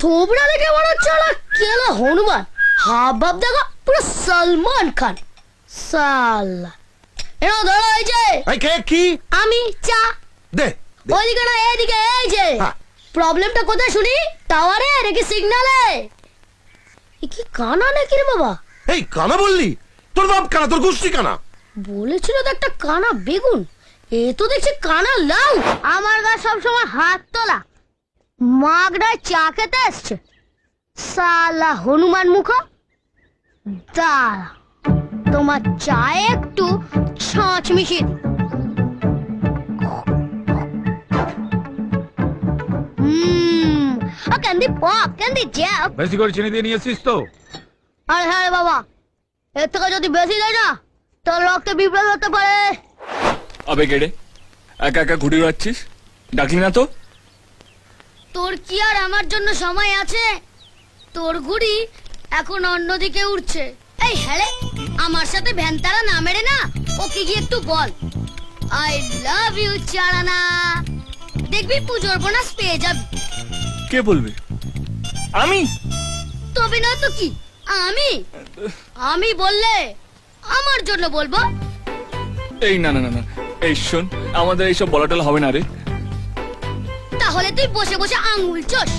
থোবড়া দেখে মনে হচ্ছে ওরা কেলা হনুমান। হাব ভাব দেখো পুরো সলমান খান। সাল্লা। এনো ধরো এই যে এই কে কি? আমি চা। দে দে। ওইদিকে না এইদিকে এই যে। হ্যাঁ। প্রবলেমটা কোথায় শুনি? টাওয়ারে নাকি সিগনালে? এ কি কানা নাকি রে বাবা? এই কানা বললি? তোর বাপ কানা তোর গোষ্ঠী কানা। বলেছিল তো একটা কানা বেগুন। এ তো দেখছি কানা লাউ। আমার গা সবসময় হাত তোলা। মাগড়ায় চা খেতে এসছে। সালা হনুমান মুখ দাঁড়া তোমার চায়ে একটু ছাঁচ মিশিয়ে ক্যান্ডি পপ ক্যান্ডি জ্যাপ বেশি করে চিনি দিয়ে নিয়েছিস তো। আরে হ্যাঁ রে বাবা এর থেকে যদি বেশি দেয় না তোর রক্তে বিপ্লব হতে পারে। আবে কেড়ে একা একা ঘুরে বেড়াচ্ছিস? ডাকলি না তো? তোর কি আর আমার জন্য সময় আছে? তোর ঘুড়ি এখন অন্যদিকে উঠছে এই হ্যালে আমার সাথে ভ্যানতারা না মেরে না ওকে গিয়ে একটু বল। I love you চারানা। দেখবি পুজোর বোনাস পেয়ে যাবি। কে বলবে? আমি? তবে না তো কি? আমি? আমি বললে আমার জন্য বলব। এই না না না না। এই শোন আমাদের এইসব বলাটল হবে না রে। তাহলে তুই বসে বসে আঙুল চোষ